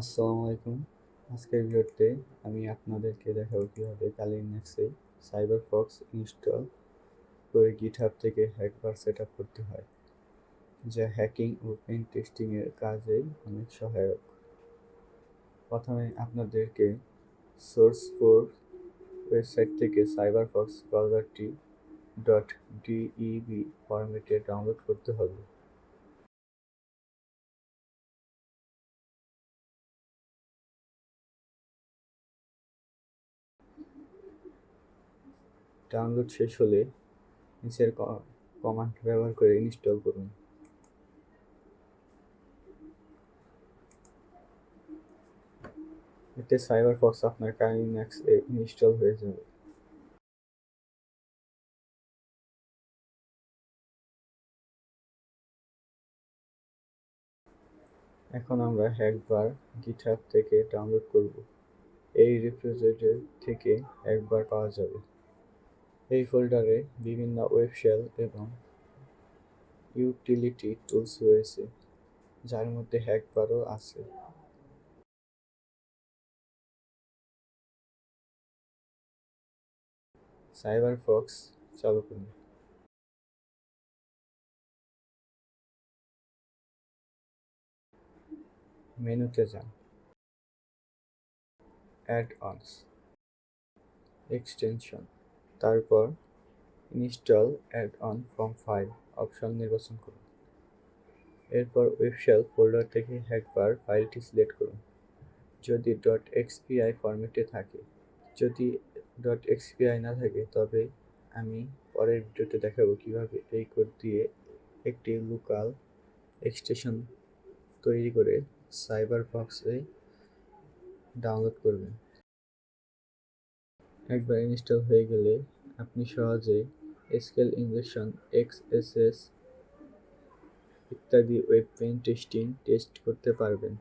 আসসালামু আলাইকুম। আজকের ভিডিওতে আমি আপনাদেরকে দেখাবো কীভাবে কালিনেক্সে সাইবার ফক্স ইনস্টল করে গিটহাব থেকে হ্যাকবার সেট আপ করতে হয়, যা হ্যাকিং ও পেন টেস্টিংয়ের কাজে অনেক সহায়ক। প্রথমে আপনাদেরকে সোর্স ফোর ওয়েবসাইট থেকে সাইবার ফক্স ব্রাউজারটি ডট ডিইবি ফরম্যাটে ডাউনলোড করতে হবে। ডাউনলোড শেষ হলে নিচের কমান্ড ব্যবহার করে ইনস্টল করুন। এতে সাইবার ফক্স আপনার কাইনেক্স এ ইনস্টল হয়ে যাবে। এখন আমরা হ্যাকবার গিটহাব থেকে ডাউনলোড করব। এই রিপ্রেজেন্টেটিভ থেকে একবার পাওয়া যাবে। এই ফোল্ডারে বিভিন্ন ওয়েব শেল এবং ইউটিলিটি টুলস রয়েছে, যার মধ্যে হ্যাকবারও আছে। সাইবার ফক্স চালু করুন। মেনুতে যান। অ্যাড অনস এক্সটেনশন তারপর install add on from file option নির্বাচন করুন। এরপর ওয়েবশেল ফোল্ডার থেকে হ্যাকবার ফাইলটি সিলেক্ট করুন। যদি. ডট এক্সপিআই ফরম্যাটে থাকে, যদি. ডট এক্সপিআই না থাকে, তবে আমি পরের ভিডিওতে দেখাবো কীভাবে এই কোড দিয়ে একটি লোকাল এক্সটেশন তৈরি করে সাইবার বক্সে ডাউনলোড করবেন। একবার ইনস্টল হয়ে গেলে আপনি সহজে স্কেল ইনজেকশন এক্সএসএস ইত্যাদি ওয়েব পেন টেস্টিং টেস্ট করতে পারবেন।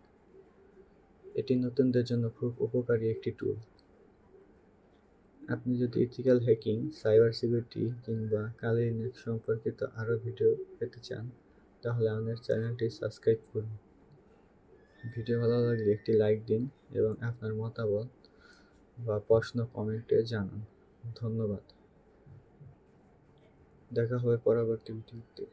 এটি নতুনদের জন্য খুব উপকারী একটি টুল আপনি যদি ইথিক্যাল হ্যাকিং সাইবার সিকিউরিটি কিংবা কালি নেট সম্পর্কিত আরও ভিডিও পেতে চান, তাহলে আমাদের চ্যানেলটি সাবস্ক্রাইব করুন। ভিডিও ভালো লাগলে একটি লাইক দিন এবং আপনার মতামত বা প্রশ্ন কমেন্টে জানান। ধন্যবাদ। দেখা হবে পরবর্তী ভিডিওতে।